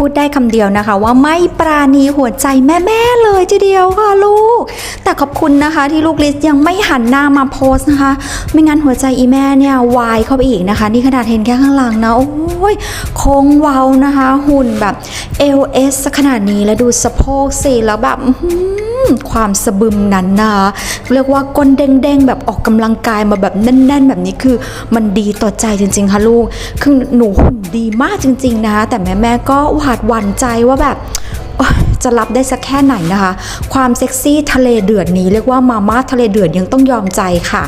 พูดได้คำเดียวนะคะ ว่าไม่ปราณีหัวใจแม่ๆเลยทีเดียวค่ะลูก แต่ขอบคุณนะคะที่ลูกลิสยังไม่หันหน้ามาโพสนะคะ ไม่งั้นหัวใจอีแม่เนี่ยวายเข้าไปอีกนะคะ นี่ขนาดเห็นแค่ข้างหลังนะ โอ้ยโค้งเว้านะคะ หุ่นแบบ LS ขนาดนี้แล้วดูสะโพกสิแล้วแบบ ความสะบึมนั้นนะคะเรียกว่าก้นเด้งๆ แบบออกกำลังกายมาแบบแน่น ๆ แบบนี้คือมันดีต่อใจจริง ๆ ค่ะลูก คือหนูหุ่นดีมากจริง ๆ นะคะแต่แม่ๆก็หวาดหวั่นใจว่าแบบจะรับได้สักแค่ไหนนะคะ ความเซ็กซี่ทะเลเดือดนี้เรียกว่ามาม่าทะเลเดือดยังต้องยอมใจค่ะ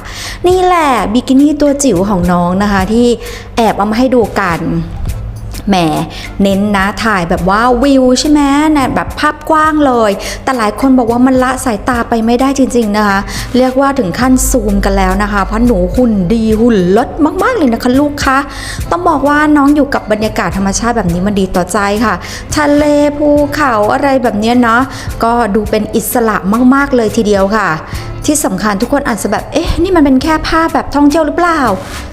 นี่แหละบิกินี่ตัวจิ๋วของน้องนะคะ ที่แอบเอามาให้ดูกัน แหมเน้นนะถ่ายแบบว่าวิวใช่ไหมนะแบบภาพกว้างเลย แต่หลายคนบอกว่ามันละสายตาไปไม่ได้จริง ๆนะคะ เรียกว่าถึงขั้นซูมกันแล้วนะคะ เพราะหนูหุ่นดีหุ่นลดมากๆเลยนะคะลูกคะต้องบอกว่าน้องอยู่กับบรรยากาศธรรมชาติแบบนี้มันดีต่อใจค่ะ ทะเลภูเขาอะไรแบบเนี้ยเนาะก็ดูเป็นอิสระมากๆเลยทีเดียวค่ะ ที่สำคัญทุกคนอาจจะแบบ เอ๊ะ นี่มันเป็นแค่ภาพแบบท่องเที่ยวหรือเปล่า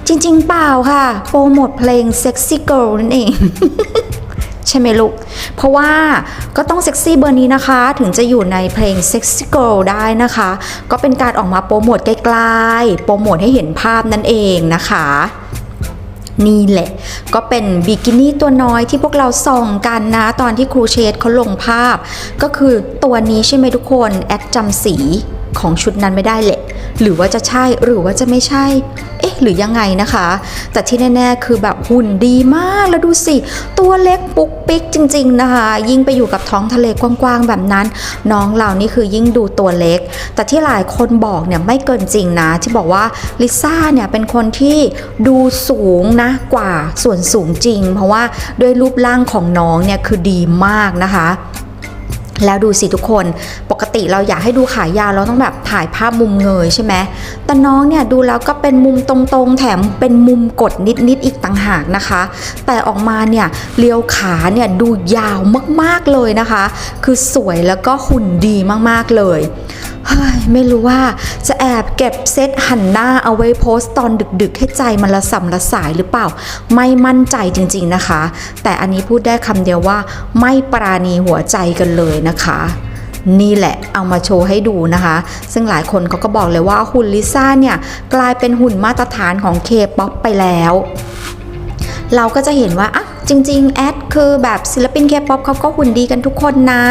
จริง ๆ เปล่าค่ะ โปรโมทเพลง Sexy Girl นั่นเอง ใช่ไหมลูก เพราะว่าก็ต้องเซ็กซี่เบอร์นี้นะคะ ถึงจะอยู่ในเพลง Sexy Girl ได้นะคะ ก็เป็นการออกมาโปรโมทไกลๆ โปรโมทให้เห็นภาพนั่นเองนะคะนี่แหละ ก็เป็นบิกินี่ตัวน้อยที่พวกเราส่องกันนะ ตอนที่ครูเชดเขาลงภาพ ก็คือตัวนี้ใช่ไหมทุกคน แอดจำสี ของชุดนั้นไม่ได้แหละ หรือว่าจะใช่หรือว่าจะไม่ใช่ เอ๊ะ หรือยังไงนะคะ แต่ที่แน่ ๆ คือแบบหุ่นดีมากแล้วดูสิ ตัวเล็กปุ๊กปิ๊กจริง ๆ นะคะ ยิ่งไปอยู่กับท้องทะเลกว้างๆแบบนั้น น้องเรานี่คือยิ่งดูตัวเล็ก แต่ที่หลายคนบอกเนี่ยไม่เกินจริงนะ ที่บอกว่าลิซ่าเนี่ยเป็นคนที่ดูสูงนะกว่าส่วนสูงจริง เพราะว่าด้วยรูปร่างของน้องเนี่ยคือดีมากนะคะ แล้วดูสิทุกคนปกติเราอยากให้ดูขายาวเราต้องแบบถ่ายภาพมุมเงยใช่ไหมแต่น้องเนี่ยดูแล้วก็เป็นมุมตรงๆ แถมเป็นมุมกดนิดๆอีกต่างหากนะคะ แต่ออกมาเนี่ยเลี้ยวขาเนี่ยดูยาวมากๆเลยนะคะ คือสวยแล้วก็หุ่นดีมากๆเลย เฮ้ยไม่รู้ว่าจะแอบเก็บเซตหันหน้าเอาไว้โพสต์ตอนดึกๆ ให้ใจมันละสัมละสายหรือเปล่า ไม่มั่นใจจริงๆนะคะ แต่อันนี้พูดได้คำเดียวว่าไม่ปราณีหัวใจกันเลยนะคะนี่แหละเอามาโชว์ให้ดูนะคะ ซึ่งหลายคนเขาก็บอกเลยว่าหุ่นลิซ่าเนี่ย กลายเป็นหุ่นมาตรฐานของเคป๊อปไปแล้ว เราก็จะเห็นว่าอะ จริง ๆ แอดคือแบบศิลปินเคป๊อปเขาก็หุ่นดีกันทุกคนนะ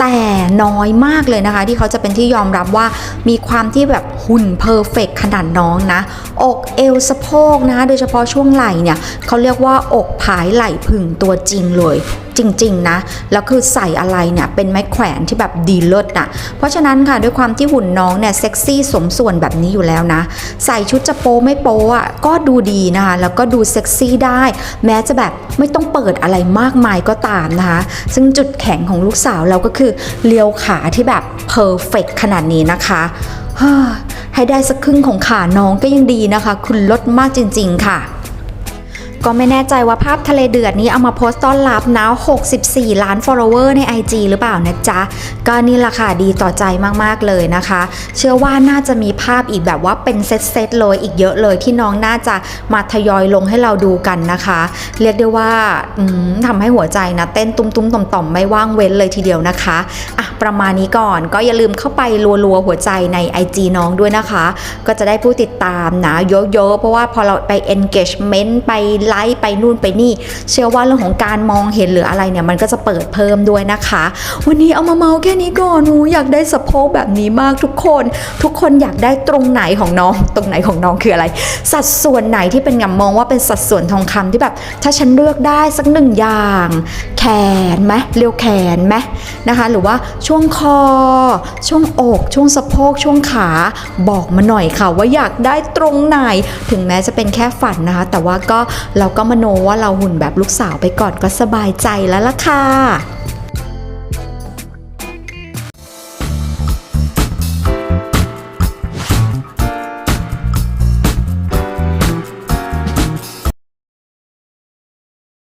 แต่น้อยมากเลยนะคะ ที่เขาจะเป็นที่ยอมรับว่ามีความที่แบบหุ่นเพอร์เฟกขนาดน้องนะ อกเอวสะโพกนะ โดยเฉพาะช่วงไหล่เนี่ยเขาเรียกว่าอกผายไหล่ผึ่งตัวจริงเลย จริง ๆ นะ แล้วคือใส่อะไรเนี่ยเป็นไม้แขวนที่แบบดีเลิศนะเพราะฉะนั้นค่ะด้วยความที่หุ่นน้องเนี่ยเซ็กซี่สมส่วนแบบนี้อยู่แล้วนะ ใส่ชุดจะโป๊ไม่โป๊อะก็ดูดีนะคะ แล้วก็ดูเซ็กซี่ได้ แม้จะแบบไม่ต้องเปิดอะไรมากมายก็ตามนะคะ ซึ่งจุดแข็งของลูกสาวเราก็คือเลียวขาที่แบบเพอร์เฟกขนาดนี้นะคะให้ได้สักครึ่งของขาน้องก็ยังดีนะคะ คุณลดมากจริง ๆ ค่ะ ก็ไม่แน่ใจว่าภาพทะเลเดือดนี้เอามาโพสต์ต้อนรับนะ 64 ล้าน follower ใน IG หรือเปล่านะจ๊ะ ก็นี่ละค่ะดีต่อใจมากๆเลยนะคะ เชื่อว่าน่าจะมีภาพอีกแบบว่าเป็นเซตๆเลยอีกเยอะเลยที่น้องน่าจะมาทยอยลงให้เราดูกันนะคะ เรียกได้ว่าอืมทำให้หัวใจนะเต้นตุ้มๆต่อมๆ ไม่ว่างเว้นเลยทีเดียวนะคะอะประมาณนี้ก่อนก็อย่าลืมเข้าไปรัวๆ หัวใจใน IG น้องด้วยนะคะ ก็จะได้ผู้ติดตามนะเยอะๆเพราะว่าพอเราไป engagement ไปไลค์ไปนู่นไปนี่ เชื่อว่าเรื่องของการมองเห็นหรืออะไรเนี่ยมันก็จะเปิดเพิ่มด้วยนะคะ วันนี้เอามาเมาแค่นี้ก่อนหนูอยากได้สะโพกแบบนี้มากทุกคน ทุกคนอยากได้ตรงไหนของน้อง ตรงไหนของน้องคืออะไร สัดส่วนไหนที่เป็นงำมองว่าเป็นสัดส่วนทองคำที่แบบ ถ้าฉันเลือกได้สักหนึ่งอย่าง แขนไหมเรียวแขนไหมนะคะ หรือว่าช่วงคอ ช่วงอก ช่วงสะโพกช่วงขาบอกมาหน่อยค่ะว่าอยากได้ตรงไหน ถึงแม้จะเป็นแค่ฝันนะคะ แต่ว่าก็เราก็มโนว่าเราหุ่นแบบลูกสาวไปก่อนก็สบายใจแล้วล่ะค่ะ